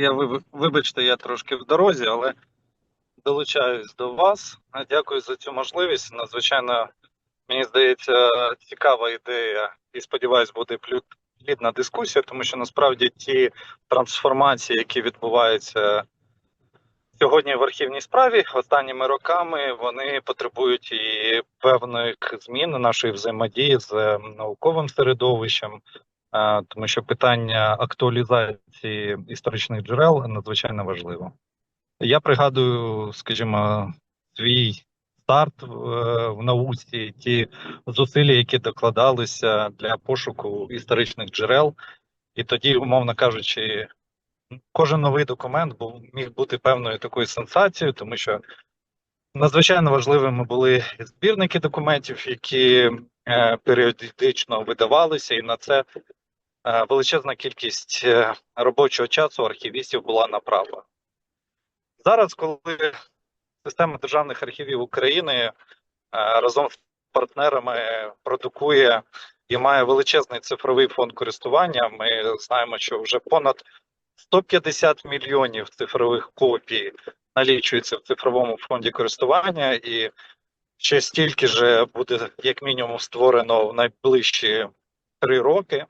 Я виб- вибачте, я трошки в дорозі, але долучаюсь до вас. Дякую за цю можливість. Надзвичайно, мені здається, цікава ідея, і сподіваюсь, буде плідна дискусія, тому що насправді ті трансформації, які відбуваються сьогодні в архівній справі, останніми роками, вони потребують і певних змін нашої взаємодії з науковим середовищем. Тому що питання актуалізації історичних джерел надзвичайно важливо. Я пригадую, скажімо, свій старт в, науці, ті зусилля, які докладалися для пошуку історичних джерел, і тоді, умовно кажучи, кожен новий документ був міг бути певною такою сенсацією, тому що надзвичайно важливими були збірники документів, які е, періодично видавалися, і на це величезна кількість е, робочого часу архівістів була направлена. Зараз, коли система державних архівів України е, разом з партнерами продукує і має величезний цифровий фонд користування, ми знаємо, що вже понад 150 мільйонів цифрових копій налічується в цифровому фонді користування, і ще стільки ж буде як мінімум створено в найближчі три роки.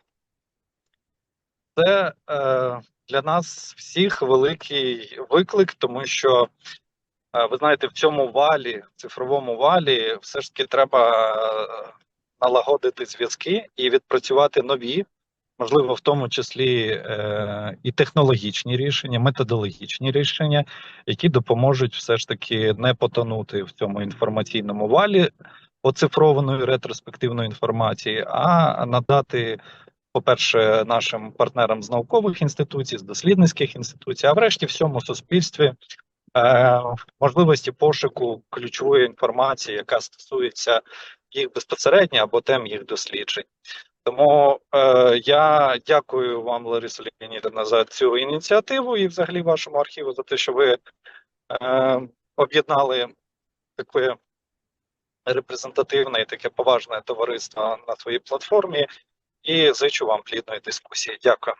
Це е, для нас всіх великий виклик, тому що е, ви знаєте, в цьому валі, цифровому валі, все ж таки треба е, налагодити зв'язки і відпрацювати нові, можливо, в тому числі е, і технологічні рішення, методологічні рішення, які допоможуть все ж таки не потонути в цьому інформаційному валі оцифрованої ретроспективної інформації, а надати по-перше, нашим партнерам з наукових інституцій, з дослідницьких інституцій, а врешті всьому суспільстві е, можливості пошуку ключової інформації, яка стосується їх безпосередньо або тем їх досліджень. Тому е, я дякую вам, Лариса Леонідовна, за цю ініціативу і взагалі вашому архіву за те, що ви е, об'єднали таке репрезентативне і таке поважне товариство на своїй платформі. І зичу вам плідної дискусії. Дякую.